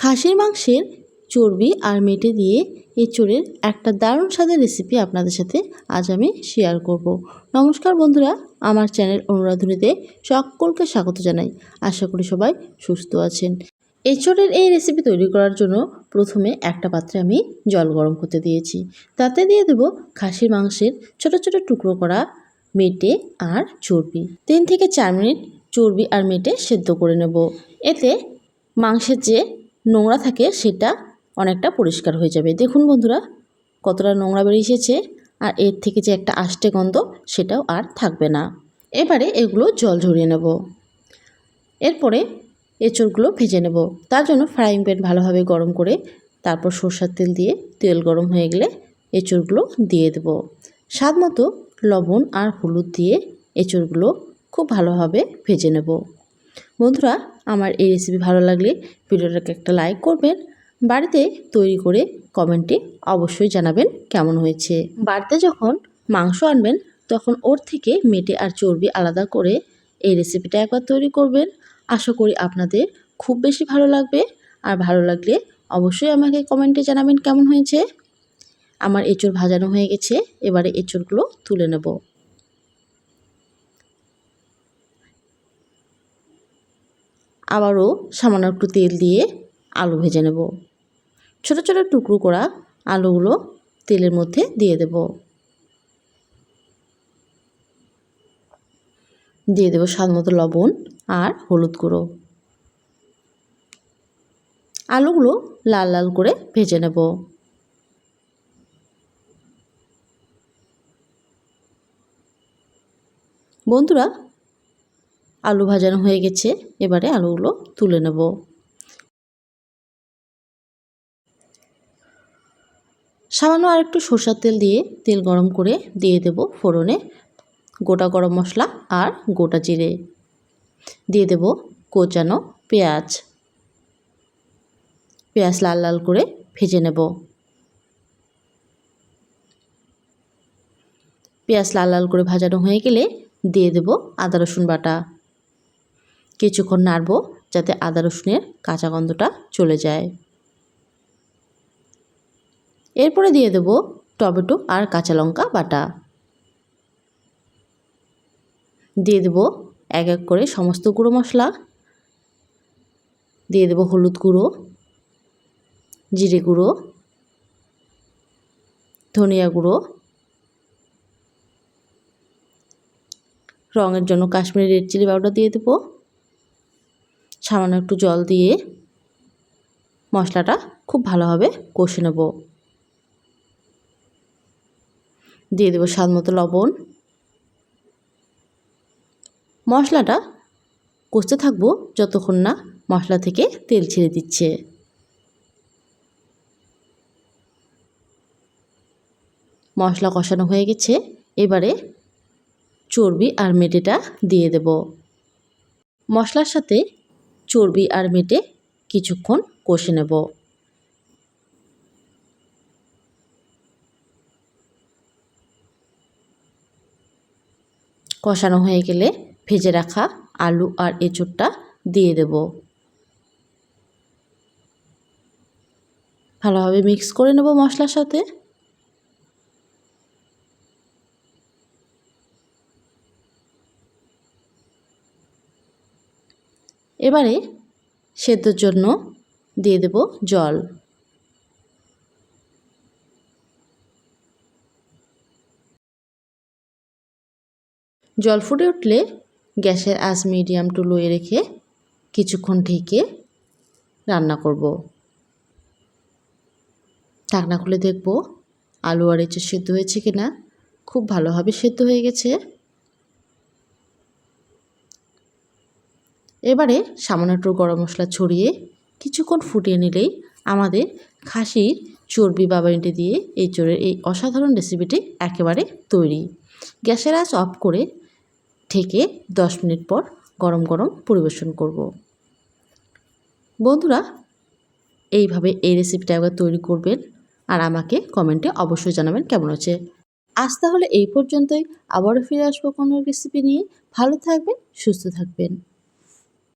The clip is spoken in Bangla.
খাসির মাংসের চর্বি আর মেটে দিয়ে এঁচোড়ের একটা দারুণ স্বাদের রেসিপি আপনাদের সাথে আজ আমি শেয়ার করব। নমস্কার বন্ধুরা, আমার চ্যানেল অনুরাধুনিতে সকলকে স্বাগত জানাই। আশা করি সবাই সুস্থ আছেন। এঁচোড়ের এই রেসিপি তৈরি করার জন্য প্রথমে একটা পাত্রে আমি জল গরম করতে দিয়েছি। তাতে দিয়ে দেব খাসির মাংসের ছোট ছোট টুকরো করা মেটে আর চর্বি। তিন থেকে চার মিনিট চর্বি আর মেটে সেদ্ধ করে নেব। এতে মাংসের যে নোংরা থাকে সেটা অনেকটা পরিষ্কার হয়ে যাবে। দেখুন বন্ধুরা, কতটা নোংরা বেরিয়ে এসেছে আর এর থেকে যে একটা আষ্টে গন্ধ সেটাও আর থাকবে না। এবারে এগুলো জল ঝরিয়ে নেব। এরপরে এঁচড়গুলো ভেজে নেব। তার জন্য ফ্রাইং প্যান ভালোভাবে গরম করে তারপর সরষার তেল দিয়ে তেল গরম হয়ে গেলে এঁচড়গুলো দিয়ে দেব। স্বাদ মতো লবণ আর হলুদ দিয়ে এঁচড়গুলো খুব ভালোভাবে ভেজে নেব। বন্ধুরা আমার এই রেসিপি ভালো লাগলে ভিডিওটাকে একটা লাইক করবেন। বাড়িতে তৈরি করে কমেন্টে অবশ্যই জানাবেন কেমন হয়েছে। বাড়িতে যখন মাংস আনবেন, তখন ওর থেকে মেটে আর চর্বি আলাদা করে এই রেসিপিটা একবার তৈরি করবেন। আশা করি আপনাদের খুব বেশি ভালো লাগবে। আর ভালো লাগলে অবশ্যই আমাকে কমেন্টে জানাবেন কেমন হয়েছে। আমার এঁচড় ভাজানো হয়ে গেছে। এবারে এঁচড়গুলো তুলে নেব। আবারও সামান্য একটু তেল দিয়ে আলু ভেজে নেব। ছোট ছোট টুকরো করা আলুগুলো তেলের মধ্যে দিয়ে দেব। দিয়ে দেবো স্বাদ মতো লবণ আর হলুদ গুঁড়ো। আলুগুলো লাল লাল করে ভেজে নেব। বন্ধুরা আলু ভাজানো হয়ে গেছে। এবারে আলুগুলো তুলে নেব। সামান্য আর একটু সরষার তেল দিয়ে তেল গরম করে দিয়ে দেব ফোড়নে। গোটা গরম মশলা আর গোটা জিরে। দিয়ে দেব কোচানো পেঁয়াজ। পেঁয়াজ লাল লাল করে ভেজে নেব। পেঁয়াজ লাল লাল করে ভাজানো হয়ে গেলে দিয়ে দেব আদা রসুন বাটা। কিছুক্ষণ নাড়ব যাতে আদা রসুনের কাঁচা গন্ধটা চলে যায়। এরপরে দিয়ে দেব টমেটো আর কাঁচা লঙ্কা বাটা। দিয়ে দেব এক এক করে সমস্ত গুঁড়ো মশলা। দিয়ে দেব হলুদ গুঁড়ো, জিরে গুঁড়ো, ধনিয়া গুঁড়ো। রঙের জন্য কাশ্মীরি রেড চিলি পাউডার দিয়ে দেবো। সামান্য একটু জল দিয়ে মশলাটা খুব ভালোভাবে কষে নেব। দিয়ে দেবো স্বাদ মতো লবণ। মশলাটা কষতে থাকব যতক্ষণ না মশলা থেকে তেল ছেড়ে দিচ্ছে। মশলা কষানো হয়ে গেছে, এবারে চর্বি আর মেটেটা দিয়ে দেব। মশলার সাথে চর্বি আর মেটে কিছুক্ষণ কষে নেব। কষানো হয়ে গেলে ভেজে রাখা আলু আর এঁচোড়টা দিয়ে দেব। ভালোভাবে মিক্স করে নেব মশলার সাথে। এবারে সেদ্ধর জন্য দিয়ে দেব জল। জল ফুটে উঠলে গ্যাসের আঁচ মিডিয়াম টু লোয়ে রেখে কিছুক্ষণ ঢেকে রান্না করব। ঢাকনা খুলে দেখব আলু আর এঁচো সেদ্ধ হয়েছে কিনা। খুব ভালোভাবে সেদ্ধ হয়ে গেছে। এবারে সামান্য একটু গরম মশলা ছড়িয়ে কিছুক্ষণ ফুটিয়ে নিলেই আমাদের খাসির চর্বি বাবানিটি দিয়ে এই চোরের এই অসাধারণ রেসিপিটি একেবারে তৈরি। গ্যাসের আঁচ অফ করে ঢেকে দশ মিনিট পর গরম গরম পরিবেশন করব। বন্ধুরা, এইভাবে এই রেসিপিটা একবার তৈরি করবেন আর আমাকে কমেন্টে অবশ্যই জানাবেন কেমন হচ্ছে। আজ তাহলে এই পর্যন্তই। আবারও ফিরে আসব কোনো রেসিপি নিয়ে। ভালো থাকবেন, সুস্থ থাকবেন।